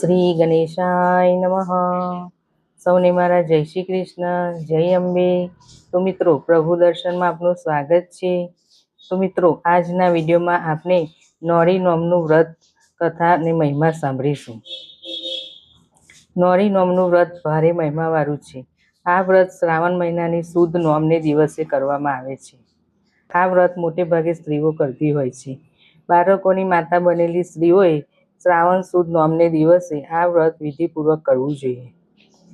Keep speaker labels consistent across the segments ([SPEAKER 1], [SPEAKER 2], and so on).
[SPEAKER 1] શ્રી ગણેશાય નમઃ. સૌને મારા જય શ્રી કૃષ્ણ, જય અંબે. તો મિત્રો, પ્રભુ દર્શનમાં આપનું સ્વાગત છે. તો મિત્રો, આજના વિડીયોમાં આપણે નોરી નોમનું વ્રત, કથા અને મહિમા સાંભળીશું. નોરી નોમનું વ્રત ભારે મહિમાવાળું છે. આ વ્રત શ્રાવણ મહિનાની શુદ્ધ નોમને દિવસે કરવામાં આવે છે. આ વ્રત મોટે ભાગે સ્ત્રીઓ કરતી હોય છે. બાળકોની માતા બનેલી સ્ત્રીઓએ શ્રાવણ સુદ નોમને દિવસે આ વ્રત વિધિપૂર્વક કરવું જોઈએ.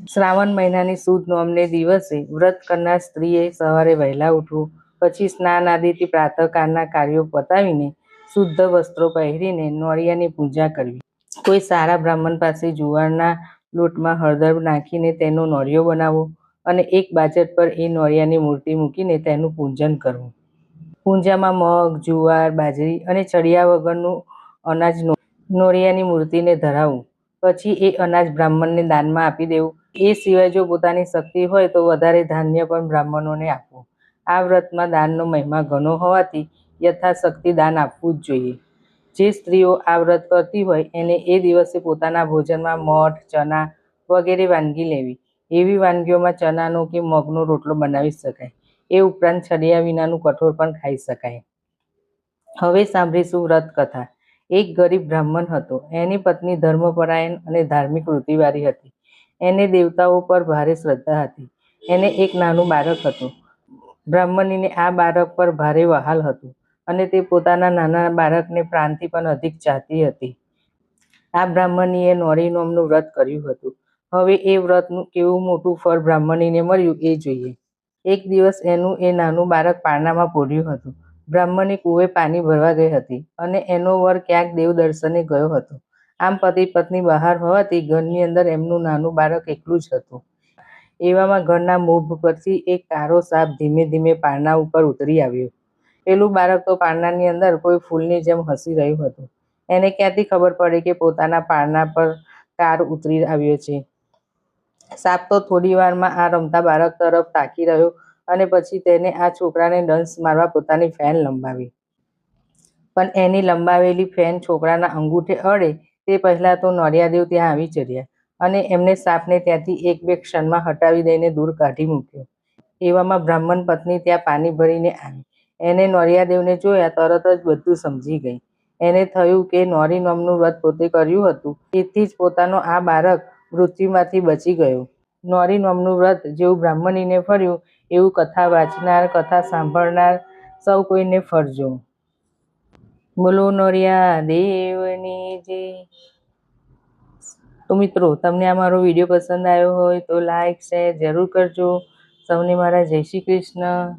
[SPEAKER 1] શ્રાવણ મહિનાની સુદ નોમને દિવસે વ્રત કરનાર સ્ત્રીએ સવારે વહેલા ઉઠવું, પછી સ્નાન આદિથી પ્રાતઃકાળના કાર્યો પતાવીને શુદ્ધ વસ્ત્રો પહેરીને નોળિયાની પૂજા કરવી. કોઈ સારા બ્રાહ્મણ પાસે જુવારના લોટમાં હળદર નાખીને તેનો નોળિયો બનાવવો અને એક બાજટ પર એ નોળિયાની મૂર્તિ મૂકીને તેનું પૂજન કરવું. પૂજામાં મગ, જુવાર, બાજરી અને ચડિયા વગરનું અનાજ નોળિયાની મૂર્તિને ધરાવવું પછી એ અનાજ બ્રાહ્મણને દાનમાં આપી દેવું. એ સિવાય જો પોતાની શક્તિ હોય તો વધારે ધાન્ય પણ બ્રાહ્મણોને આપવું. આ વ્રતમાં દાનનો મહિમા ઘણો હોવાથી યથાશક્તિ દાન આપવું જ જોઈએ. જે સ્ત્રીઓ આ વ્રત કરતી હોય એને એ દિવસે પોતાના ભોજનમાં મઠ ચણા વગેરે વાનગી લેવી. એવી વાનગીઓમાં ચણાનો કે મગનો રોટલો બનાવી શકાય. એ ઉપરાંત છડિયા વિનાનું કઠોળ પણ ખાઈ શકાય. હવે સાંભળીશું વ્રત કથા એક ગરીબ બ્રાહ્મણ હતો. એની પત્ની ધર્મપરાયણ અને ધાર્મિક વૃત્તિવાળી હતી. એને દેવતાઓ પર ભારે શ્રદ્ધા હતી. એને એક નાનું બાળક હતું. બ્રાહ્મણીને આ બાળક પર ભારે વહાલ હતું અને તે પોતાના નાના બાળકને પ્રાણથી પણ અધિક ચાહતી હતી. આ બ્રાહ્મણીએ નોરી નોમનું વ્રત કર્યું હતું. હવે એ વ્રતનું કેવું મોટું ફળ બ્રાહ્મણીને મળ્યું એ જોઈએ. એક દિવસ એનું એ નાનું બાળક પારણામાં પોઢ્યું હતું. બ્રાહ્મણી કૂવે પાણી ભરવા ગઈ હતી અને એનો વર ક્યાંક દેવ દર્શને ગયો હતો. આમ પતિ પત્ની બહાર હોવાથી ઘરની અંદર એમનું નાનું બાળક એકલું જ હતું. એવામાં ઘરના મોભ પરથી એક કારો સાપ ધીમે ધીમે પારણા ઉપર ઉતરી આવ્યો. પેલું બાળક તો પારણાની અંદર કોઈ ફૂલની જેમ હસી રહ્યું હતું. એને ક્યાંથી ખબર પડી કે પોતાના પારણા પર કાર ઉતરી આવ્યો છે? સાપ તો થોડી વારમાં આ રમતા બાળક તરફ તાકી રહ્યો અને પછી તેને આ છોકરાને ડંસ મારવા પોતાની ફેન લંબાવી. પણ એની લંબાવેલી ફેન છોકરાના અંગૂઠે અડે તે પહેલાં તો નોરિયાદેવ ત્યાં આવી ચડ્યા અને એમને સાપને ત્યાંથી એક બે ક્ષણમાં હટાવી દઈને દૂર કાઢી મૂક્યો. એવામાં બ્રાહ્મણ પત્ની ત્યાં પાણી ભરીને આવી. એને નોરિયાદેવને જોયા તરત જ બધું સમજી ગઈ. એને થયું કે નોરી નોમનું વ્રત પોતે કર્યું હતું. તેથી જ પોતાનો આ બાળક મૃત્યુમાંથી બચી ગયો. નોરી નોમનું વ્રત જેવું બ્રાહ્મણીને ફર્યું એવું કથા વાંચનાર, કથા સાંભળનાર સૌ કોઈને ફરજો. બોલો નોરિયા, દેવની જે. તો મિત્રો, તમને આ મારો વીડિયો પસંદ આવ્યો હોય તો લાઈક, શેર જરૂર કરજો. સૌને મારા જય શ્રી કૃષ્ણ.